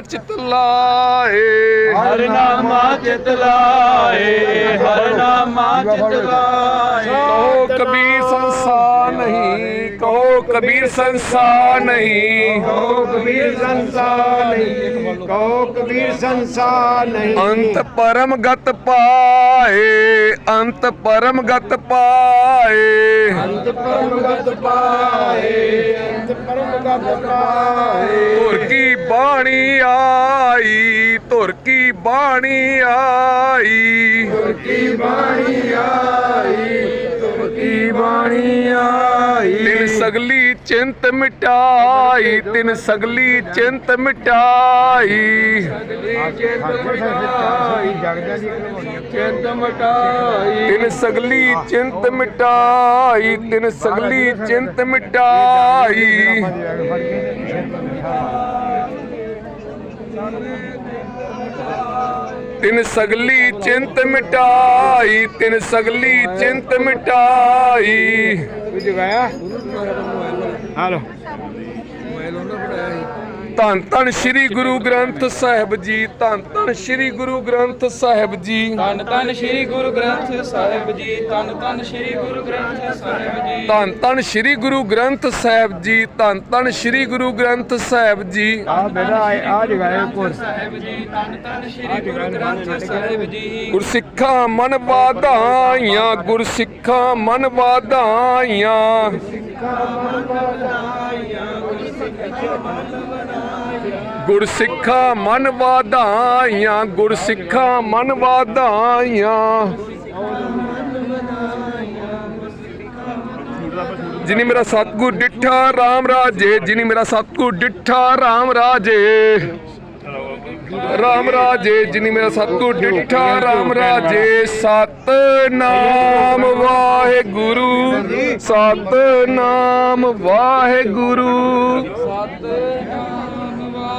ਚਿਤ ਲਾਏ ਹਰ ਨਾਮਾ ਚਿਤ ਲਾਏ ਹਰ ਨਾਮਾ ਚਿਤ ਲਾਏ ਕਹੋ ਕਬੀਰ ਸੰਸਾਰ ਨਹੀਂ ਕਹੋ ਕਬੀਰ ਸੰਸਾਰ ਨਹੀਂ। ਕਹੋ ਕਬੀਰ ਸੰਸਾਰ ਨਹੀਂ ਕਹੋ ਕਬੀਰ ਸੰਸਾਰ ਨਹੀਂ। ਅੰਤ ਪਰਮ ਗਤ ਪਾਏ ਅੰਤ ਪਰਮ ਗਤ ਪਾਏ। ਅੰਤ ਪਰਮ ਗਤ ਪਾਏ ਧੁਰ ਕੀ ਬਾਣੀ ਆਈ ਧੁਰ ਕੀ ਬਾਣੀ ਆਈ। ਤੁਰ ਕੀ ਬਾਣੀ ਆਈ ਤੁਰ ਕੀ ਬਾਣੀ ਆਈ। ਤਿਨ ਸਗਲੀ ਚਿੰਤ ਮਿਟਾਈ, ਤਿਨ ਸਗਲੀ ਚਿੰਤ ਮਿਟਾਈ। ਜਗਦਾ ਚਿੰਤ ਮਟਾਈ ਤਿਨ ਸਗਲੀ ਚਿੰਤ ਮਿਟਾਈ, ਤਿਨ ਸਗਲੀ ਚਿੰਤ ਮਿਟਾਈ। ਤਿਨ ਸਗਲੀ ਚਿੰਤ ਮਿਟਾਈ ਤਿਨ ਸਗਲੀ ਚਿੰਤ ਮਿਟਾਈ। ਜਗਾਇਆ? ਹਾਲੋ। ਧੰਨ ਧੰਨ ਸ੍ਰੀ ਗੁਰੂ ਗ੍ਰੰਥ ਸਾਹਿਬ ਜੀ ਧੰਨ ਧੰਨ ਸ੍ਰੀ ਗੁਰੂ ਗ੍ਰੰਥ ਸਾਹਿਬ ਜੀ। ਤਨ ਤਨ ਸ੍ਰੀ ਗੁਰੂ ਗ੍ਰੰਥ ਸਾਹਿਬ ਜੀ ਤਨ ਤਨ ਸ੍ਰੀ ਗੁਰੂ ਗ੍ਰੰਥ ਸਾਹਿਬ ਜੀ। ਧੰਨ ਧੰਨ ਸ੍ਰੀ ਗੁਰੂ ਗ੍ਰੰਥ ਸਾਹਿਬ ਜੀ ਧੰਨ ਧੰਨ ਸ੍ਰੀ ਗੁਰੂ ਗ੍ਰੰਥ ਸਾਹਿਬ ਜੀ। ਆ ਬੇਟਾ ਆ ਜਗਾਇਆ ਕੋਰ ਸਾਹਿਬ ਜੀ ਤਨ ਤਨ ਸ੍ਰੀ ਗੁਰੂ ਗ੍ਰੰਥ ਸਾਹਿਬ ਜੀ। ਗੁਰਸਿੱਖਾਂ ਮਨ ਵਾਧਾਈਆਂ ਗੁਰਸਿੱਖਾਂ ਮਨ ਵਾਧਾਈਆਂ। ਗੁਰਸਿੱਖਾਂ ਮਨ ਵਾਧਾਈਆਂ ਗੁਰਸਿੱਖਾਂ ਮਨ ਵਾਧਾਈਆਂ। ਗੁਰਸਿੱਖਾਂ ਜਿਨੀ ਮੇਰਾ ਸਤਿਗੁਰ ਡਿੱਠਾ RAM ਰਾਜੇ। ਜਿਨੀ ਮੇਰਾ ਸਤਿਗੁਰ ਡਿੱਠਾ RAM ਰਾਜੇ। ਰਾਮ ਰਾਜੇ, ਜਿਨੀ ਮੇਰਾ ਸਤਿਗੁਰ ਡਿੱਠਾ, ਰਾਮ ਰਾਜੇ। ਸਤ ਨਾਮ ਵਾਹਿਗੁਰੂ ਸਤ ਨਾਮ ਵਾਹਿਗੁਰੂ ਸਤ ਨਾਮ ਵਾਹਿਗੁਰੂ।